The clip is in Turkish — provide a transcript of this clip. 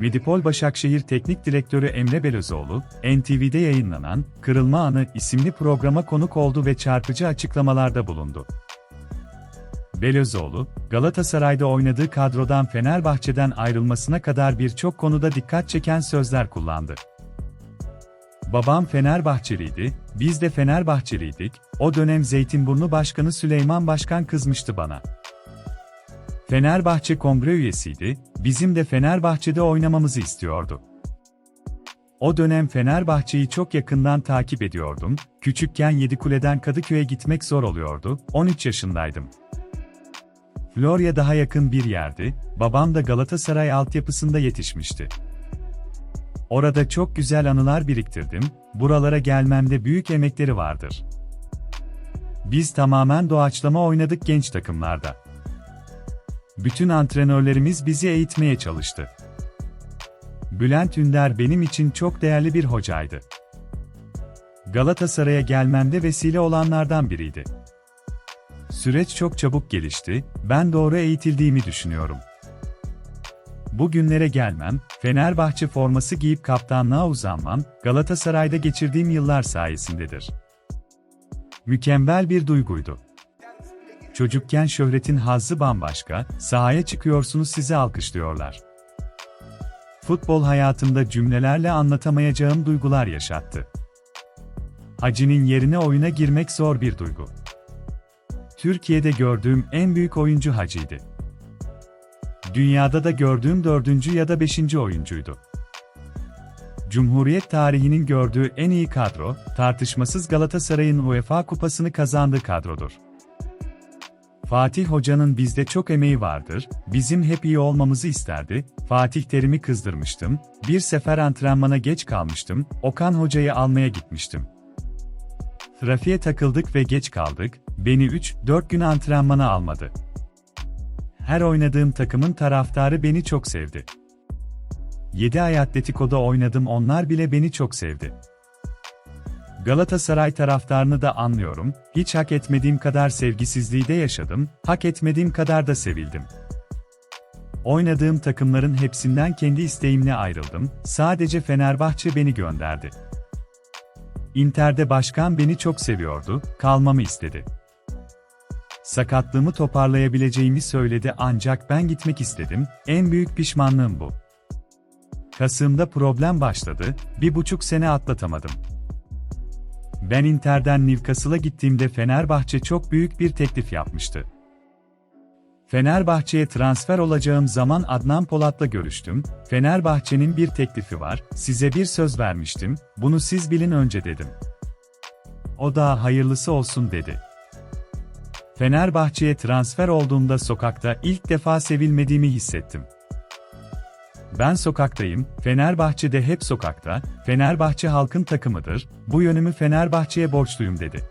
Medipol Başakşehir Teknik Direktörü Emre Belözoğlu, NTV'de yayınlanan Kırılma Anı isimli programa konuk oldu ve çarpıcı açıklamalarda bulundu. Belözoğlu, Galatasaray'da oynadığı kadrodan Fenerbahçe'den ayrılmasına kadar birçok konuda dikkat çeken sözler kullandı. Babam Fenerbahçeliydi, biz de Fenerbahçeliydik, o dönem Zeytinburnu Başkanı Süleyman Başkan kızmıştı bana. Fenerbahçe kongre üyesiydi, bizim de Fenerbahçe'de oynamamızı istiyordu. O dönem Fenerbahçe'yi çok yakından takip ediyordum, küçükken Yedikule'den Kadıköy'e gitmek zor oluyordu, 13 yaşındaydım. Florya daha yakın bir yerdi, babam da Galatasaray altyapısında yetişmişti. Orada çok güzel anılar biriktirdim, buralara gelmemde büyük emekleri vardır. Biz tamamen doğaçlama oynadık genç takımlarda. Bütün antrenörlerimiz bizi eğitmeye çalıştı. Bülent Ünder benim için çok değerli bir hocaydı. Galatasaray'a gelmemde vesile olanlardan biriydi. Süreç çok çabuk gelişti, ben doğru eğitildiğimi düşünüyorum. Bugünlere gelmem, Fenerbahçe forması giyip kaptanlığa uzanmam, Galatasaray'da geçirdiğim yıllar sayesindedir. Mükemmel bir duyguydu. Çocukken şöhretin hazzı bambaşka, sahaya çıkıyorsunuz sizi alkışlıyorlar. Futbol hayatımda cümlelerle anlatamayacağım duygular yaşattı. Hacı'nin yerine oyuna girmek zor bir duygu. Türkiye'de gördüğüm en büyük oyuncu Hacı'ydı. Dünyada da gördüğüm dördüncü ya da beşinci oyuncuydu. Cumhuriyet tarihinin gördüğü en iyi kadro, tartışmasız Galatasaray'ın UEFA kupasını kazandığı kadrodur. Fatih Hoca'nın bizde çok emeği vardır, bizim hep iyi olmamızı isterdi, Fatih Terim'i kızdırmıştım, bir sefer antrenmana geç kalmıştım, Okan Hoca'yı almaya gitmiştim. Trafiğe takıldık ve geç kaldık, beni 3-4 gün antrenmana almadı. Her oynadığım takımın taraftarı beni çok sevdi. 7 ay Atletico'da oynadım onlar bile beni çok sevdi. Galatasaray taraftarını da anlıyorum, hiç hak etmediğim kadar sevgisizliği de yaşadım, hak etmediğim kadar da sevildim. Oynadığım takımların hepsinden kendi isteğimle ayrıldım, sadece Fenerbahçe beni gönderdi. Inter'de başkan beni çok seviyordu, kalmamı istedi. Sakatlığımı toparlayabileceğimi söyledi ancak ben gitmek istedim, en büyük pişmanlığım bu. Kasım'da problem başladı, bir buçuk sene atlatamadım. Ben Inter'den Newcastle'a gittiğimde Fenerbahçe çok büyük bir teklif yapmıştı. Fenerbahçe'ye transfer olacağım zaman Adnan Polat'la görüştüm, Fenerbahçe'nin bir teklifi var, size bir söz vermiştim, bunu siz bilin önce dedim. O da hayırlısı olsun dedi. Fenerbahçe'ye transfer olduğumda sokakta ilk defa sevilmediğimi hissettim. Ben sokaktayım, Fenerbahçe'de hep sokakta, Fenerbahçe halkın takımıdır, bu yönümü Fenerbahçe'ye borçluyum dedi.